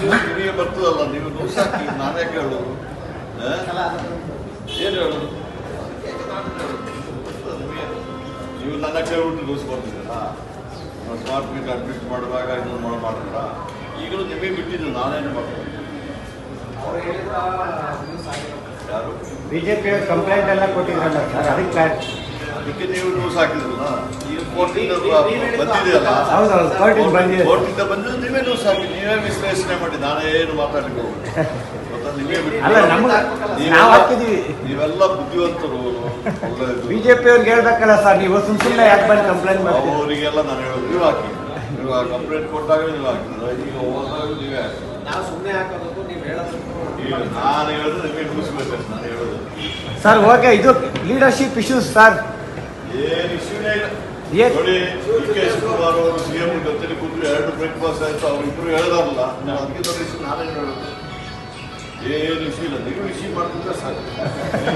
ದಿವಸ ನಿಮಗೆ ಬರ್ತದಲ್ಲ ನೀವು ನ್ಯೂಸ್ ಹಾಕಿ ನಾನೇ ಕೇಳೋದು? ಏನು ಹೇಳೋದು. ನೀವು ನನ್ನ ಕೇಳ್ಬಿಟ್ಟು ನ್ಯೂಸ್ ಬರ್ತಿದ್ದೀರಾ ಸ್ಮಾರ್ಟ್ ಮೀಟರ್ ಅಡ್ಮಿಟ್ ಮಾಡುವಾಗ ಇದನ್ನು ಮಾಡಿ ಮಾಡಿದ್ರ ಈಗಲೂ ನಿಮಗೆ ಬಿಟ್ಟಿದ್ದು ನಾನೇನು ಮಾಡ್ತೀನಿ ಯಾರು? ಬಿಜೆಪಿ ಕಂಪ್ಲೇಂಟ್ ಎಲ್ಲ ಕೊಟ್ಟಿದ್ರಲ್ಲ ಸರ್ ಅದಕ್ಕೆ ಅದಕ್ಕೆ ನೀವು ನ್ಯೂಸ್ ಹಾಕಿದ್ರಲ್ಲ ಈಗ ಕೋರ್ಟಿಂದ ಬಂದಿದೆಯಲ್ಲ ಕೋರ್ಟಿಂದ ಬಂದಿದೆ. ಕೋರ್ಟಿಂದ ಬಂದಿದ್ದು ನೀವೇ ನ್ಯೂಸ್ ಹಾಕಿ ನೀವೇ ವಿಶ್ಲೇಷಣೆ ಮಾಡಿ ನಾನೇ ಏನು ಮಾತಾಡ್ಲಿಕ್ಕೆ ನೀವೆಲ್ಲ- ನಾವು ಹಾಕಿದೀವಿ ನೀವೆಲ್ಲ ಬುದ್ಧಿವಂತರು ಬಿಜೆಪಿ ಅವ್ರಿಗೆ ಹೇಳ್ಬೇಕಲ್ಲ ಸರ್ ನೀವು ಸುಮ್ ಸುಮ್ಮನೆ ಯಾಕೆ ಬಂದು ಕಂಪ್ಲೇಂಟ್ ಮಾಡ್ತೀವಿ ಅವರಿಗೆಲ್ಲ ನಾನು ಹೇಳೋದು ನೀವು ಹಾಕಿ. ನೀವು ಕಂಪ್ಲೇಂಟ್ ಕೊಟ್ಟಾಗ ನೀವು ಹಾಕಿದ್ರೆ ಈಗ ಹೋದಾಗ ನೀವೇ. ಹಾಕಿ ನಾವು ಸುಮ್ಮನೆ ಹಾಕೋದಕ್ಕೂ ನೀವು ಹೇಳೋದು ಈಗ ನಾನು ಹೇಳೋದು ನಿಮಗೆ ನ್ಯೂಸ್ ಬೇಕಂತ ನಾನು ಹೇಳೋದು. ಸರ್ ಓಕೆ ಇದು ಲೀಡರ್ಶಿಪ್ ಇಶ್ಯೂಸ್ ಸರ್. ಏನು ಇಶ್ಯೂನೇ ಇಲ್ಲ. ನೋಡಿ ಡಿ ಕೆ ಶಿವಕುಮಾರ್ ಅವರು ಸಿ ಎಂ ಜೊತೆಲಿ ಕೂತು ಎರಡು ಬ್ರೇಕ್ಫಾಸ್ಟ್ ಆಯ್ತು ಅವ್ರು ಇಬ್ರು ಹೇಳ್ದಾರಲ್ಲ. ನಾನು ಅದಕ್ಕೆ ಇಶ್ಯೂ ನಾನೇನು ಹೇಳೋದು ಏನು ಇಶ್ಯೂ ಇಲ್ಲ ನೀವು ಇಶ್ಯೂ ಮಾಡ್ತಿದ್ರೆ ಸಾಕು.